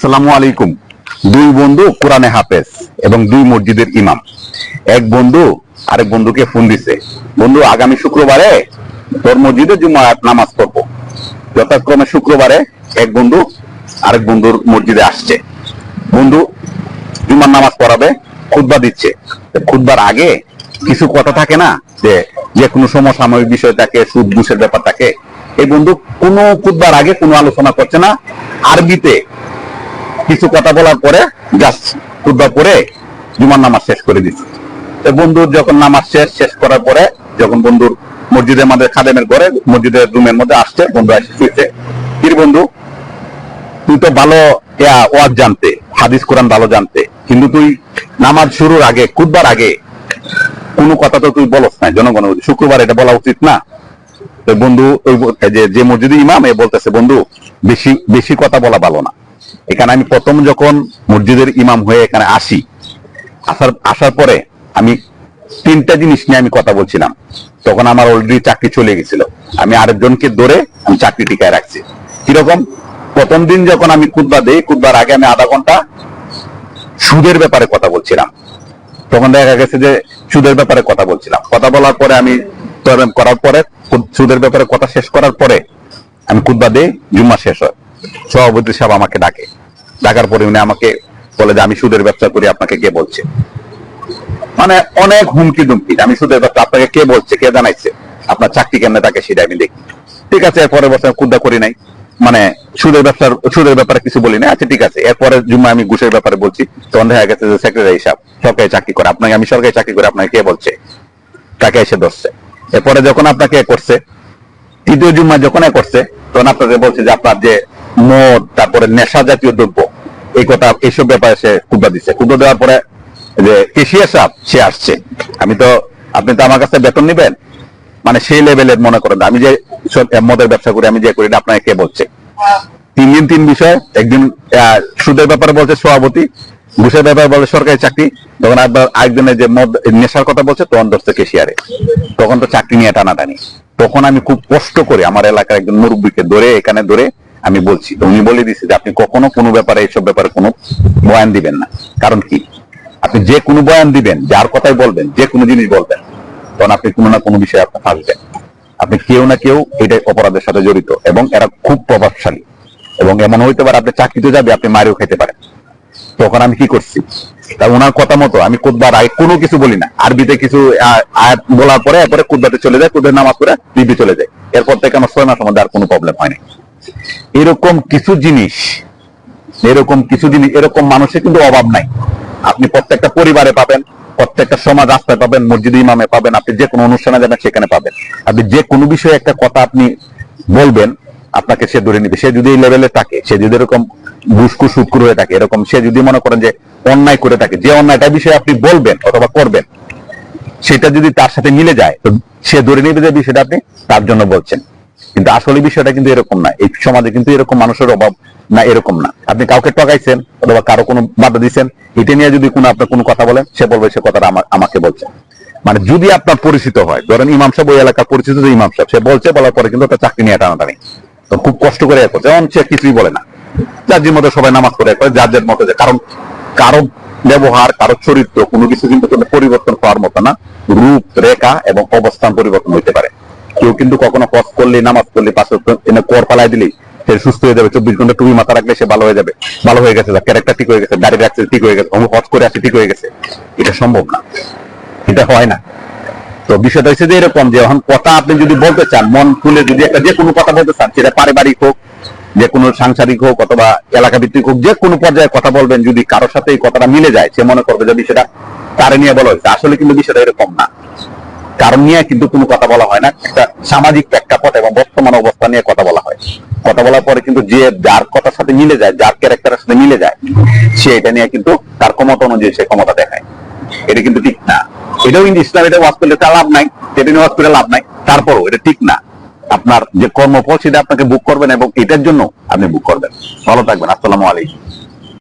আসসালামু আলাইকুম। দুই বন্ধু কোরআনে হাফেজ এবং দুই মসজিদের ইমাম। এক বন্ধু আরেক বন্ধুকে ফোন দিছে। বন্ধু, আগামী শুক্রবারে তোর মসজিদে জুম্মা নামাজ পড়ব। যথাক্রমে শুক্রবারে এক বন্ধু আরেক বন্ধুর মসজিদে আসছে। বন্ধু জুম্মার নামাজ পড়াবে, খুতবা দিচ্ছে। খুতবার আগে কিছু কথা থাকে না যে যে কোনো সমসাময়িক বিষয় থাকে, সুদ, ঘুষের ব্যাপার থাকে। এই বন্ধু কোনো খুতবার আগে কোনো আলোচনা করছে না। আরবিতে কিছু কথা বলার পরে জাস্ট খুতবা পরে জুমার নামাজ শেষ করে দিচ্ছে তো বন্ধুর যখন নামাজ শেষ শেষ করার পরে যখন বন্ধুর মসজিদের আমাদের খাদেমের ঘরে, মসজিদের রুমের মধ্যে আসছে, বন্ধু এসে শুয়েছে কির বন্ধু, তুই তো ভালো ওয়াজ জানতে, হাদিস কোরআন ভালো জানতে, কিন্তু তুই নামাজ শুরুর আগে, খুদবার আগে কোনো কথা তো তুই বলস না জনগণ শুক্রবার এটা বলা উচিত না। বন্ধু, ওই যে মসজিদে ইমাম, এ বলতেছে, বন্ধু, বেশি বেশি কথা বলা ভালো না। এখানে আমি প্রথম যখন মসজিদের ইমাম হয়ে এখানে আসি, আসার আসার পরে আমি তিনটা জিনিস নিয়ে আমি কথা বলছিলাম। তখন আমার অলরেডি চাকরি চলে গেছিল। আমি আরেকজনকে ধরে আমি চাকরি টিকায় রাখছি। কীরকম? প্রথম দিন যখন আমি কুদবা দেই কুদবার আগে আমি আধা ঘণ্টা সুদের ব্যাপারে কথা বলছিলাম। তখন দেখা গেছে যে সুদের ব্যাপারে কথা বলছিলাম। কথা বলার পরে আমি করার পরে সুদের ব্যাপারে কথা শেষ করার পরে আমি কুদবা দেই, জুম্মা শেষ হয়। সভাপতি সাহেব আমাকে ডাকে। ডাকার পরে উনি আমাকে বলে যে, আমি সুদের ব্যবসা করি, আপনাকে কে বলছে? মানে অনেক হুমকি দুমকি আমি সুদের ব্যবসা, আপনাকে কে বলছে, কে জানাইছে? আপনার চাকরি কেমনে তাকে সেটা আমি দেখি। ঠিক আছে এরপরে বছর কুদ্দা করি নাই। মানে সুদের ব্যবসার, সুদের ব্যাপারে কিছু বলি না আচ্ছা ঠিক আছে এরপরে জুম্মা আমি ঘুষের ব্যাপারে বলছি তখন দেখা গেছে যে সেক্রেটারি হিসাব সরকারি চাকরি করে, আপনাকে আমি সরকারি চাকরি করে, আপনাকে কে বলছে? তাকে এসে ধরছে? এরপরে যখন আপনাকে করছে, তৃতীয় জুম্মা যখন করছে, তখন আপনাকে বলছে যে, আপনার যে মদ, তারপরে নেশা জাতীয় দ্রব্য, এই কথা এইসব ব্যাপারে সে কুদা দিচ্ছে। কুদা দেওয়ার পরে যে কেশিয়া সাহেব সে আসছে। আমি তো, আপনি তো আমার কাছে বেতন নিবেন? মানে সেই লেভেলের মনে করেন আমি যে মদের ব্যবসা করি, আমি যে করি আপনাকে কে বলছে? তিন দিন তিন বিষয়, একদিন সুদের ব্যাপারে বলছে সভাপতি, ঘুষের ব্যাপারে বলে সরকারি চাকরি, তখন একবার আরেকজনের যে মদ, নেশার কথা বলছে, তখন ধরছে কেশিয়ারে। তখন তো চাকরি নিয়ে টানাটানি। তখন আমি খুব কষ্ট করে, আমার এলাকার একজন মুরব্বীকে ধরে, এখানে ধরে আমি বলছি, তো উনি বলে দিচ্ছে যে আপনি কখনো কোনো ব্যাপারে এইসব ব্যাপারে কোনো বয়ান দিবেন না। কারণ কি? আপনি যে কোনো বয়ান দিবেন, যার কথাই বলবেন, যে কোনো জিনিস বলবেন, তখন আপনি কোনো না কোনো বিষয়ে আপনি ফাঁসবেন। আপনি কেউ না কেউ এটা অপরাধের সাথে জড়িত, এবং এরা খুব প্রভাবশালী। এবং এমন হইতে পারে আপনি চাকরিতে যাবে, আপনি মারিও খেতে পারেন। তখন আমি কি করছি? তা ওনার কথা মতো আমি কোদবার আগে কোনো কিছু বলি না। আরবিতে কিছু আয়াত বলার পরে, এরপরে কুদবাতে চলে যায় কুদের নামাজ করে দিদি চলে যায়। এরপর থেকে আমার ছয় মাসের মধ্যে আর কোনো প্রবলেম হয়নি এরকম কিছু জিনিস, এরকম কিছু জিনিস, এরকম মানুষের কিন্তু অভাব নাই। আপনি প্রত্যেকটা পরিবারে পাবেন, প্রত্যেকটা সমাজ রাস্তায় পাবেন, মসজিদ ইমামে পাবেন, আপনি যে কোনো অনুষ্ঠানে যাবেন, সেখানে পাবেন। আপনি যে কোনো বিষয়ে একটা কথা আপনি বলবেন, আপনাকে সে ধরে নিবে। সে যদি এই লেভেলে থাকে, সে যদি এরকম ঘুসখু সুৎকুর হয়ে থাকে, এরকম সে যদি মনে করেন যে অন্যায় করে থাকে, যে অন্যায়টা বিষয়ে আপনি বলবেন অথবা করবেন, সেটা যদি তার সাথে মিলে যায়, সে ধরে নেবে যে বিষয়টা আপনি তার জন্য বলছেন। কিন্তু আসলে বিষয়টা কিন্তু এরকম না। এই সমাজে কিন্তু এরকম মানুষের অভাব না, এরকম না। আপনি কাউকে টকাইছেন অথবা কারও কোনো বাধা দিচ্ছেন এটা নিয়ে যদি কোনো আপনার কোনো কথা বলেন, সে বলবে সে কথাটা আমা- আমাকে বলছে। মানে যদি আপনার পরিচিত হয়, ধরেন ইমাম সাহেব ওই এলাকার পরিচিত যে ইমাম সাহেব, সে বলছে বলার পরে কিন্তু তার চাকরি নিয়ে টানাটানি। তো খুব কষ্ট করে করছে যেমন সে কিছুই বলে না। যার যে মতো সবাই নামাজ পড়ে করে যার যার মতো যে কারণ কারও ব্যবহার, কারও চরিত্র, কোনো কিছু কিন্তু কোনো পরিবর্তন হওয়ার মতো না। রূপ, রেখা এবং অবস্থান পরিবর্তন হইতে পারে। কেউ কিন্তু কখনো কস করলে, নামাজ পড়লে পাশে কর পালাই দিলেই সে সুস্থ হয়ে যাবে। চব্বিশ ঘণ্টা টুপি মাথা রাখলে সে ভালো হয়ে যাবে। ভালো হয়ে গেছে ক্যারেক্টার ঠিক হয়ে গেছে গাড়ির অ্যাক্সিডেন্ট ঠিক হয়ে গেছে হজ করে আছে ঠিক হয়ে গেছে। এটা সম্ভব না। এটা হয় না। তো বিষয়টা হচ্ছে যে এরকম যে এখন কথা আপনি যদি বলতে চান, মন খুলে যদি একটা যে কোনো কথা বলতে চান, সেটা পারিবারিক হোক, যে কোনো সাংসারিক হোক, অথবা এলাকা ভিত্তিক হোক, যে কোনো পর্যায়ে কথা বলবেন, যদি কারোর সাথে এই কথাটা মিলে যায়, সে মনে করবে যে বিষয়টা তারে নিয়ে বলা হয়েছে। আসলে কিন্তু বিষয়টা এরকম না। কারণ নিয়ে কিন্তু কোনো কথা বলা হয় না। একটা সামাজিক প্রেক্ষাপট এবং বর্তমান অবস্থা নিয়ে কথা বলা হয়। কথা বলার পরে কিন্তু যে যার কথার সাথে মিলে যায়, যার ক্যারেক্টারের সাথে মিলে যায়, সে এটা নিয়ে কিন্তু তার ক্ষমতা অনুযায়ী সে ক্ষমতা দেখায়। এটা কিন্তু ঠিক না। এটাও কিন্তু ইসলাম এটা ওয়াজ করলে লাভ নাই। এটা নিয়ে ওয়াজ লাভ নাই। তারপরও এটা ঠিক না। আপনার যে কর্মফল সেটা আপনাকে বুক করবেন এবং এটার জন্য আপনি বুক করবেন। ভালো থাকবেন। আসসালামু আলাইকুম।